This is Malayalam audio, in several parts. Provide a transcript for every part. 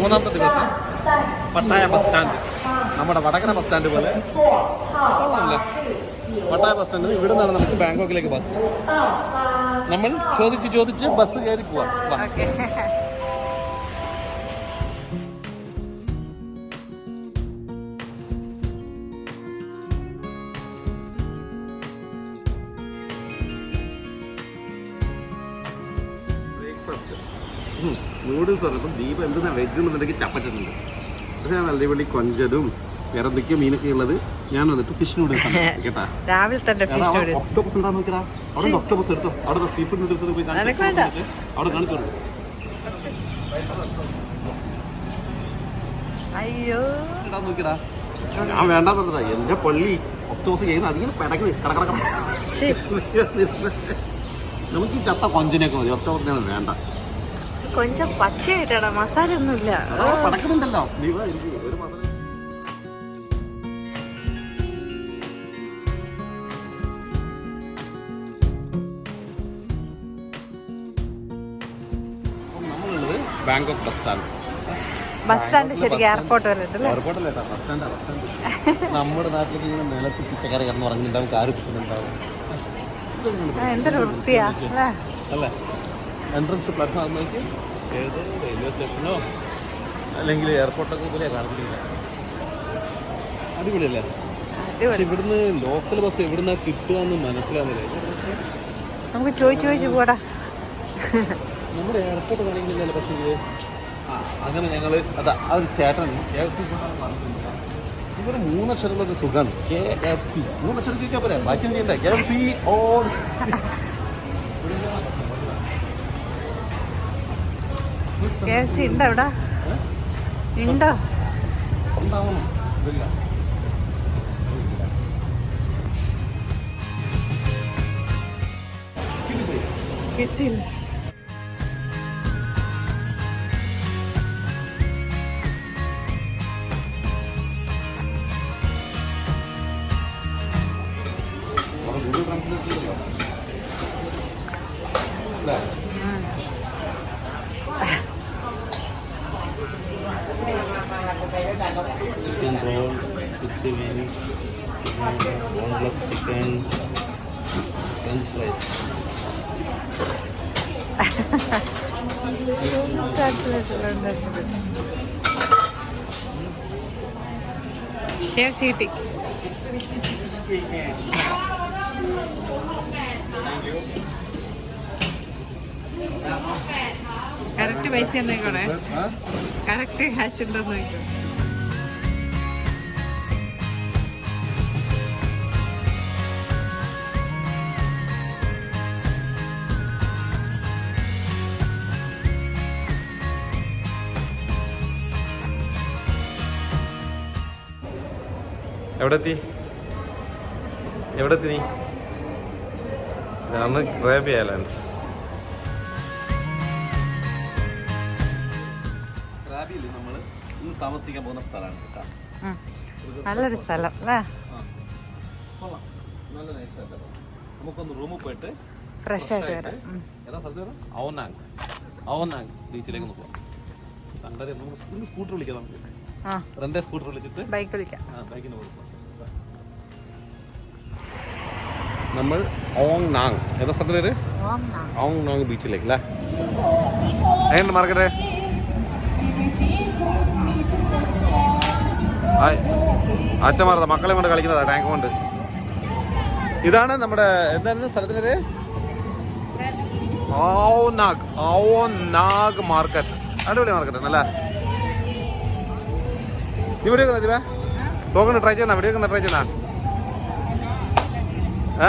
മൂന്നാമത്തെ ദിവസം പട്ടായ ബസ് സ്റ്റാൻഡ്. നമ്മുടെ വടകര ബസ് സ്റ്റാൻഡ് പോലെ കൊള്ളാമല്ലേ പട്ടായ ബസ് സ്റ്റാൻഡിൽ ഇവിടെ നിന്നാണ് നമുക്ക് ബാങ്കോക്കിലേക്ക് ബസ്. നമ്മൾ ചോദിച്ച് ചോദിച്ച് ബസ് കയറി പോവാം. നൂഡിൽസ് പറഞ്ഞപ്പം ദീപം എന്തെന്നാ വെജ് എന്നുണ്ടെങ്കിൽ ചപ്പറ്റുണ്ട് പക്ഷേ അടിപൊളി കൊഞ്ചതും വേറെ എന്തൊക്കെയോ മീനൊക്കെ ഉള്ളത് ഞാൻ വന്നിട്ട് ഫിഷ് നൂഡിൽസ് കേട്ടാ രാവിലെ തന്നെ ഫിഷ് നൂഡിൽസ് ഒക്ടോപ്പസ് ഉണ്ടാകും നോക്കിടാ അവിടെ ഒക്ടോപ്പസ് എടുത്തോ. അവിടെ സീ ഫുഡ് നൂഡിൽസ് പോയി കാണിച്ച് അവിടെ കാണിച്ചോളൂ അയ്യോ. നോക്കിടാ ഞാൻ വേണ്ട പറഞ്ഞതാ. എന്റെ പള്ളി ഒക്ടോപ്പസ് ചെയ്യുന്ന അതിങ്ങനെ പെടക്കി കടക്കടക്കണം നമുക്ക് ഈ ചത്ത കൊഞ്ചിനൊക്കെ മതി. ഒക്ടോപ്പസിനാണ് വേണ്ട. കൊഞ്ചം പച്ചയായിട്ടാണ് മസാല. ഒന്നുമില്ല പടക്കുന്നുണ്ടല്ലോ Bangkok bus stand. Bus stand ശരിക്കും എയർപോർട്ട് വരെ നമ്മുടെ നാട്ടിലേക്ക് ഇങ്ങനെ നിലത്ത് പിച്ചക്കാരെ കിടന്ന് ഉറങ്ങുന്നുണ്ടാവും കാറ് കിട്ടുന്നുണ്ടാവും എന്തൊരു വൃത്തിയാ അല്ലേ? എൻട്രൻസ് പ്ലാറ്റ്ഫോമിലേക്ക് ഏത് റെയിൽവേ സ്റ്റേഷനോ അല്ലെങ്കിൽ എയർപോർട്ടൊക്കെ പോലെ കാണുന്നില്ല. അടിപൊളിയല്ലേ? പക്ഷെ ഇവിടുന്ന് ലോക്കൽ ബസ് എവിടുന്ന കിട്ടുക എന്ന് മനസ്സിലാവുന്നില്ല. നമുക്ക് ചോദിച്ചു ചോദിച്ചു പോടാ. നമ്മുടെ എയർപോർട്ട് കാണിക്കുന്നില്ല പക്ഷേ ഇത്. ആ അങ്ങനെ ഞങ്ങൾ അതാ ആ ഒരു ചേട്ടൻ കെ എഫ് സി ഇവർ മൂന്നക്ഷരമുള്ള ഒരു സുഖമാണ്. കെ എഫ് സി മൂന്നക്ഷരം ചോദിച്ചാൽ പോരാ? ബാക്കി എന്ത് ചെയ്യണ്ടേ കെ എഫ് സി ഓ കെ എഫ് സി ഉണ്ടോ? ഇവിടെ ഉണ്ടോ കിട്ടില്ല. അവിടെ Google boneless chicken French fries K F C കിട്ടി കറക്റ്റ് പൈസ എന്നേക്കോടെ കറക്റ്റ് ക്യാഷ് ഉണ്ടോ നോക്കോ എവിടെ എത്തി എവിടെ എത്തി നീ? ഇതാണ് ക്രേബി ഐലൻഡ്സ് ക്രാബിയിൽ നമ്മൾ ഇന്ന് താമസിക്കാൻ പോകുന്ന സ്ഥലമാണ് കേട്ടോ. നല്ലൊരു സ്ഥലം അല്ലേ? നല്ല നമുക്കൊന്ന് റൂമിൽ പോയിട്ട് ഫ്രഷ് ആയിട്ട് വരാം. ഉം. ഏതാ സ്ഥലത്ത് വരാം? ഔനാങ് ഔനാങ് ബീച്ചിലേക്ക് ഒന്ന് പോകാം കണ്ടത് നമുക്ക് സ്കൂട്ടർ വിളിക്കാം നമുക്ക്. സ്കൂട്ടർ വിളിച്ചിട്ട് ബൈക്ക് വിളിക്കാം. ബൈക്കിന് കൊടുക്കാം. നമ്മൾ ഓങ് നാങ്. ഏതാ സ്ഥലത്തിന് പേര്? Ao Nang. ബീച്ചിലേക്ക് അല്ലേ? എങ്ങനെ മാർക്കറ്റ്? മാറുന്ന മക്കളെ കൊണ്ട് കളിക്കുന്നതാ ടാങ്ക് കൊണ്ട്. ഇതാണ് നമ്മുടെ എന്തായിരുന്നു സ്ഥലത്തിന് പേര്? ഔനാഗ് ഔനാഗ് മാർക്കറ്റ്. അടിപൊളി മാർക്കറ്റ് അല്ലേ നീ വീഡിയോ തോക്കണ്ട് ട്രൈ ചെയ്യുന്ന വീഡിയോ ട്രൈ ചെയ്യുന്ന? ഏ?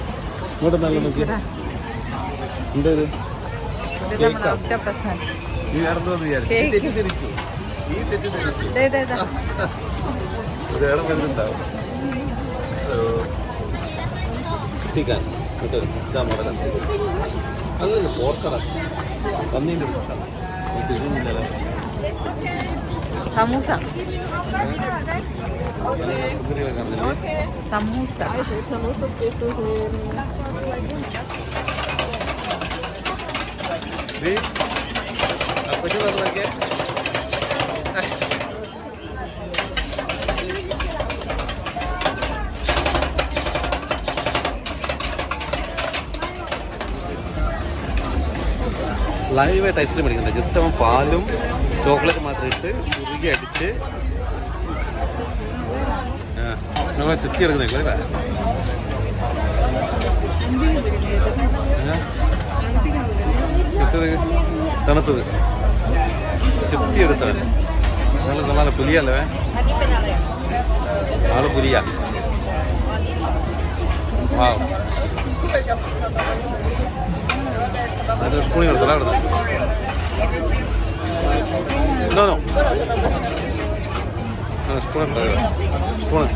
ഇങ്ങോട്ട് നല്ല നോക്കി. എന്താ ഇത് നീ വേറെന്തോന്ന് വിചാരിച്ചു. നീ തെറ്റിദ്ധരിച്ചു. നീ തെറ്റിദ്ധരിച്ചു. ദേ, ദേ, ദേ. വേറെ വരുന്നുണ്ടാവും ചിക്കൻ കിട്ടും ഇതാ മോഡൽ അല്ലല്ല പോർക്കറ പന്നീന്റെ പ്രശ്നം തിരിഞ്ഞില്ലല്ലോ സമൂസ. കാണുന്നില്ലേ? സമൂസ. നീ ലൈവായിട്ട് ഐസ്ക്രീം അടിക്കുന്നത് ജസ്റ്റ് അവൻ പാലും ചോക്ലേറ്റ് മാത്രം ഇട്ട് കുറുകി അടിച്ച് ആ നമ്മളെ ചെത്തി എടുക്കുന്നേ தணத்தது தணத்தது சித்தி எடுத்தார் நல்லா சொன்னால புலியா இல்லவே ஆளு புலியா? வா அது ஸ்பூனி எடுத்தா எடுத்தோம் இன்னொன்று ஸ்பூன் ஸ்பூன்